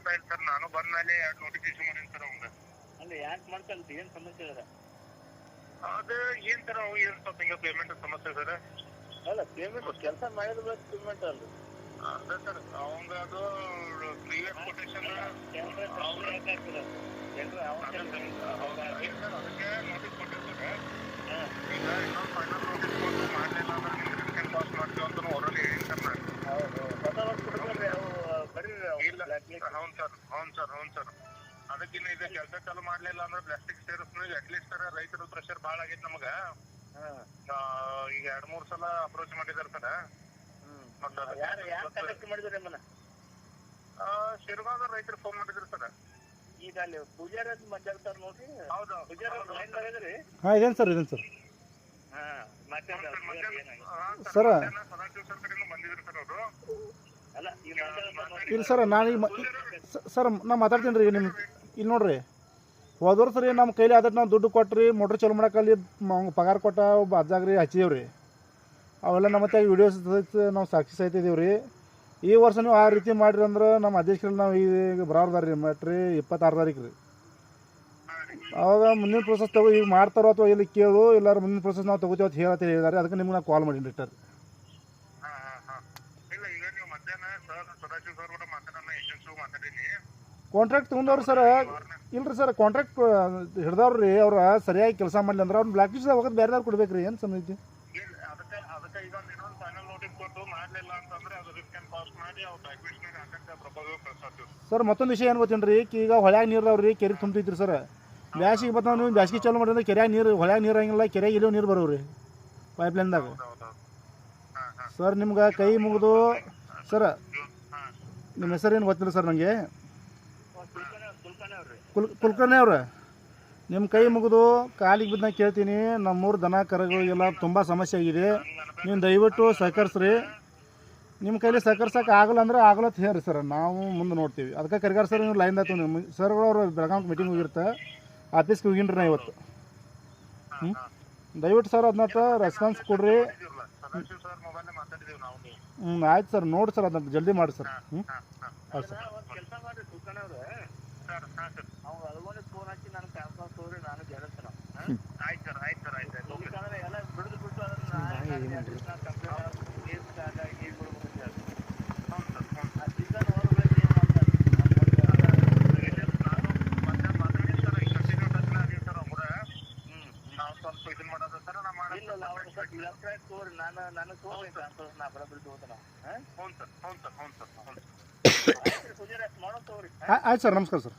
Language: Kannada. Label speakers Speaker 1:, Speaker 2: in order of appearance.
Speaker 1: ಮಾಡ್ತಾ ಇಲ್ಲ ಸರ್ ನಾನು ಬಂದ ಮೇಲೆ ಎರಡು ನೋಟಿಫಿಕೇಶನ್ ಮಾಡೀನಿ ಸರ್ ಅವಂಗ
Speaker 2: ಅಲ್ಲ ಯಾಕೆ ಮಾಡ್ತಲ್ಲ ಏನ್ ಸಮಸ್ಯೆ ಅದ
Speaker 1: ಅದು ಏನ್ ಸರ್ ಅವು ಏನ್ ಸ್ವಲ್ಪ ಹಿಂಗ ಪೇಮೆಂಟ್ ಸಮಸ್ಯೆ ಸರ್
Speaker 2: ಅಲ್ಲ ಪೇಮೆಂಟ್ ಕೆಲಸ ಮಾಡಿದ್ರೆ ಪೇಮೆಂಟ್ ಅಲ್ಲ
Speaker 1: ಅದ ಸರ್ ಅವಂಗ ಅದು ಪ್ರೀವಿಯಸ್ ಕೊಟೇಶನ್
Speaker 2: ಅವ್ರ
Speaker 1: ಅದಕ್ಕೆ ನೋಟಿಸ್ ಕೊಟ್ಟಿರ್ತಾರೆ ಈಗ ಇನ್ನೊಂದು ಫೈನಲ್ ನೋಟಿಸ್ ಕೊಟ್ಟು ಮಾಡಲಿಲ್ಲ ಅಂದ್ರೆ ನಿಮ್ಗೆ ರಿಟರ್ನ್ ಪಾಸ್ ಮಾಡ್ತೀವಿ ಅಂತ ಹೊರಗೆ ಹೇಳಿ ಸರ್ ನಾನು
Speaker 2: ಹೌದು ಹೊಸ ವರ್ಷ ಕೊಡ್ಬೇಕ್ರಿ ಅವು ಬರೀ
Speaker 1: ಇಲ್ಲ ಹೌನ್ ಸರ್ ಹೌನ್ ಸರ್ ಹೌನ್ ಸರ್. ಅದಕ್ಕಿನ್ನ ಇದು ಕೆಲಸ ಚಾಲು ಮಾಡ್ಲಿಲ್ಲ ಅಂದ್ರೆ ಪ್ಲಾಸ್ಟಿಕ್ ಸೇರಿಸ್ ಅಟ್ಲೀಸ್ಟ್ ಸರ್ ರೈತರ ಪ್ರೆಷರ್ ಭಾಳ ಆಗೈತೆ ನಮಗ. ಈಗ ಎರಡ್ ಮೂರ್ ಸಲ ಅಪ್ರೋಚ್ ಮಾಡಿದಾರೆ ಸರ್ ಶಿರ್ವಾದ ರೈತರು ಫೋನ್ ಮಾಡಿದ್ರು ಸರ್.
Speaker 2: ಈಗ ಅಲ್ಲಿ ಪೂಜಾರ ಮಾತಾಡ್ತಾರ ನೋಡ್ರಿ.
Speaker 1: ಹೌದು
Speaker 2: ಪೂಜಾರ ಲೈನ್ ಆಗಿದ್ರಿ
Speaker 3: ಹಾ ಇದೇನ್ ಸರ್ ಇದೇನ್ ಸರ್?
Speaker 2: ಹಾಂ ಮಾತಾಡ್ತಾರೆ
Speaker 3: ಸರ.
Speaker 1: ಸದಾಶಿವ ಸರ್ ಕಡೆಯಿಂದ ಬಂದಿದ್ರು ಸರ್ ಅವರು
Speaker 2: ಅಲ್ಲ ಈ ಮಾತಾಡ್ತಾರೆ
Speaker 3: ಇಲ್ಲ ಸರ್, ನಾನು ಸರ್ ನಾ ಮಾತಾಡ್ತೀನಿ ರೀ ನಿಮ್ಮ ಇಲ್ಲಿ ನೋಡ್ರಿ. ಹೋದವ್ರ ಸರಿ ನಮ್ಮ ಕೈಲಿ ಆದಟ್ಟು ನಾವು ದುಡ್ಡು ಕೊಟ್ರಿ ಮೋಟ್ರ್ ಚಾಲು ಮಾಡೋಕ್ಕಲ್ಲಿ ಪಗಾರ ಕೊಟ್ಟ ಒಬ್ಬ ಅಜ್ಜಾಗ್ರಿ ಹಚ್ಚಿದೇವ್ರಿ ಅವೆಲ್ಲ ನಮ್ಮ ಮತ್ತೆ ವಿಡಿಯೋಸ್ ನಾವು ಸಾಕ್ಷಿ ಸಹಿತ ರೀ. ಈ ವರ್ಷ ನೀವು ಆ ರೀತಿ ಮಾಡಿರಿ ಅಂದ್ರೆ ನಮ್ಮ ಅಧ್ಯಕ್ಷರಲ್ಲಿ ನಾವು ಈಗ ಬರೋರ್ದಾರ ರೀ ಮಟ್ರಿ ಇಪ್ಪತ್ತಾರು ತಾರೀಕು ರೀ. ಅವಾಗ ಮುಂದಿನ ಪ್ರೊಸೆಸ್ ತಗೋ ಈಗ ಮಾಡ್ತಾರೋ ಅಥವಾ ಇಲ್ಲಿ ಕೇಳು ಎಲ್ಲರೂ ಮುಂದಿನ ಪ್ರೊಸೆಸ್ ನಾವು ತಗೋತೀವಿ ಅಂತ ಹೇಳತ್ತೆ ಹೇಳಿದಾರೆ. ಅದಕ್ಕೆ ನಿಮ್ಗೆ ನಾನು ಕಾಲ್ ಮಾಡೀನಿ ರಿಟರ್ನ್
Speaker 1: ಹಾ ಹಾ ಹಾ ಇಲ್ಲ ಈಗ ನೀವು ಮಧ್ಯಾಹ್ನ ಕೂಡ ಮಾತಾಡೋಣ ಏಜೆನ್ಸಿ ಮಾತಾಡೀನಿ.
Speaker 3: ಕಾಂಟ್ರಾಕ್ಟ್ ತೊಗೊಂಡವ್ರು ಸರ್ ಇಲ್ರಿ ಸರ್ ಕಾಂಟ್ರಾಕ್ಟ್ ಹಿಡ್ದವ್ರು ರೀ ಅವ್ರ ಸರಿಯಾಗಿ ಕೆಲಸ ಮಾಡಲಿ ಅಂದ್ರೆ ಅವ್ರು ಬ್ಲ್ಯಾಕ್ ಲಿಸ್ಟ್ ಹೋಗೋದು ಬೇರೆದವ್ರು ಕೊಡ್ಬೇಕು ರೀ ಏನು ಸಮಿತಿ
Speaker 1: ಇಲ್ಲ ಅದಕ್ಕೆ ಅದಕ್ಕೆ ಈಗ ಇನ್ನೊಂದು ಫೈನಲ್ ನೋಟಿಸ್ ಕೊಟ್ಟು ಮಾಡ್ಲಿಲ್ಲ ಅಂತಂದ್ರೆ ಅದು ರಿಸ್ಕ್ ಪಾಸ್ ಮಾಡಿ ಅವ್ರು ಡಾಕ್ಯುಮೆಂಟ್ಸ್ನಾಗ ಹಾಕಂತ ಪ್ರಪೋಸಲ್ ಕಳ್ಸಾತೀವಿ
Speaker 3: ಸರ್ ಮತ್ತೊಂದು ವಿಷಯ ಏನು ಗೊತ್ತೇನ್ರಿ ಈಗ ಹೊಳ್ಯಾಗ ನೀರು ಅವ್ರಿ ಕೆರೆ ತುಂಬ್ತೈತ್ರಿ ಸರ್. ಬ್ಯಾಸಿಗೆ ಬತ್ತಾವ ನೀವು ಬ್ಯಾಸಿಗೆ ಚಾಲು ಮಾಡಿದ್ರೆ ಕೆರೆಯಾಗ ನೀರು ಹೊಳ್ಯಾಗ ನೀರು ಹಂಗಿಲ್ಲ ಕೆರೆಯಾಗ ಇಲ್ಲೋ ನೀರು ಬರೋವ್ರಿ ಪೈಪ್ಲೈನ್ದಾಗ ಸರ್ ನಿಮ್ಗೆ ಕೈ ಮುಗಿದು ಸರ್ ನಿಮ್ಮ ಹೆಸರೇನು ಗೊತ್ತಿಲ್ಲ ಸರ್ ನನಗೆ? ಕುಲ್ ಕುಲ್ಕರ್ಣಿ ಅವ್ರೆ? ನಿಮ್ಮ ಕೈ ಮುಗಿದು ಕಾಲಿಗೆ ಬಿದ್ದ ಕೇಳ್ತೀನಿ. ನಮ್ಮೂರು ದನ ಕರಗಳಿಗೆಲ್ಲ ತುಂಬ ಸಮಸ್ಯೆ ಆಗಿದೆ. ನೀವು ದಯವಿಟ್ಟು ಸಹಕರಿಸ್ರಿ. ನಿಮ್ಮ ಕೈಲಿ ಸಹಕರ್ಸೋಕೆ ಆಗಲ್ಲ ಅಂದ್ರೆ ಆಗಲತ್ತ ಹೇಳಿ ಹೇಳ್ರಿ ಸರ್. ನಾವು ಮುಂದೆ ನೋಡ್ತೀವಿ. ಅದಕ್ಕೆ ಕರಿಗಾರ ಸರ್ ನೀವು ಲೈನ್ ಆಯ್ತು ನಿಮ್ಮ ಸರ್ಗಳು ಅವರು ಬೆಳಗಾವಿ ಮೀಟಿಂಗ್ ಹೋಗಿರ್ತೆ ಆಫೀಸ್ಗೆ ಹೋಗಿನ್ರಿ ನಾ ಇವತ್ತು. ಹ್ಞೂ ದಯವಿಟ್ಟು ಸರ್ ಅದನ್ನ ರೆಸ್ಪಾನ್ಸ್ ಕೊಡ್ರಿ.
Speaker 1: ಸರ್ ಮೊಬೈಲ್ ಮಾತಾಡಿದೀವಿ ನಾವು ನೀವು.
Speaker 3: ಹ್ಞೂ ಆಯ್ತು ಸರ್ ನೋಡಿ ಸರ್ ಅದನ್ನ ಜಲ್ದಿ ಮಾಡಿ ಸರ್ ಹ್ಞೂ
Speaker 1: ಹಾ
Speaker 3: ಸರ್
Speaker 2: ಒಂದು ಕೆಲಸ ಅವ್ರೆ
Speaker 1: ಸರ್ ಹಾ ಸರ್
Speaker 2: ಅವ್ನು ಅದಗೊಂದು ಫೋನ್ ಹಾಕಿ ನಾನು ನಾನು
Speaker 1: ಆಯ್ತು ಸರ್ ಆಯ್ತು ಸರ್ ಆಯ್ತು
Speaker 2: ಎಲ್ಲ ಬಿಡುದು ಬಿಟ್ಟು ಅದನ್ನ ಕಂಪ್ಲೇಂಟ್ ಕೇಸ್ ಆಗಿ ಬಿಡ್ಬೇಕು ಅಂತ ಹೇಳಿ
Speaker 1: ಹೌದು ಸರ್ ಹ್ಞೂ
Speaker 2: ಆ ಸೀಸನ್ ಹೊರಬೇಕು ಏನು ಮಾಡ್ತಾರೆ
Speaker 1: ನಾನು ಮತ್ತೆ ಮಾತಾಡಿ ಸರ್ ಈಗ ಕಂಟಿನ್ಯೂ ಟಚ್ ಆಗಿವಿ ಸರ್ ಅವ್ರ ನಾವು ಸ್ವಲ್ಪ ಇದನ್ನ ಮಾಡೋದು ಸರ್ ನಾ ಮಾಡೋದು
Speaker 2: ಇಲ್ಲ ಅವ್ರು ಸ್ವಲ್ಪ ಲೆಫ್ಟ್ ರೈಟ್ ತಗೋರಿ ನಾನು ನನಗೆ ನಾ
Speaker 1: ಹ್ಞೂ ಸರ್. ಹ್ಞೂ ಸರ್ ಹ್ಞೂ ಸರ್ ಹ್ಞೂ
Speaker 3: ಆಯ್ತು ಸರ್ ನಮಸ್ಕಾರ ಸರ್.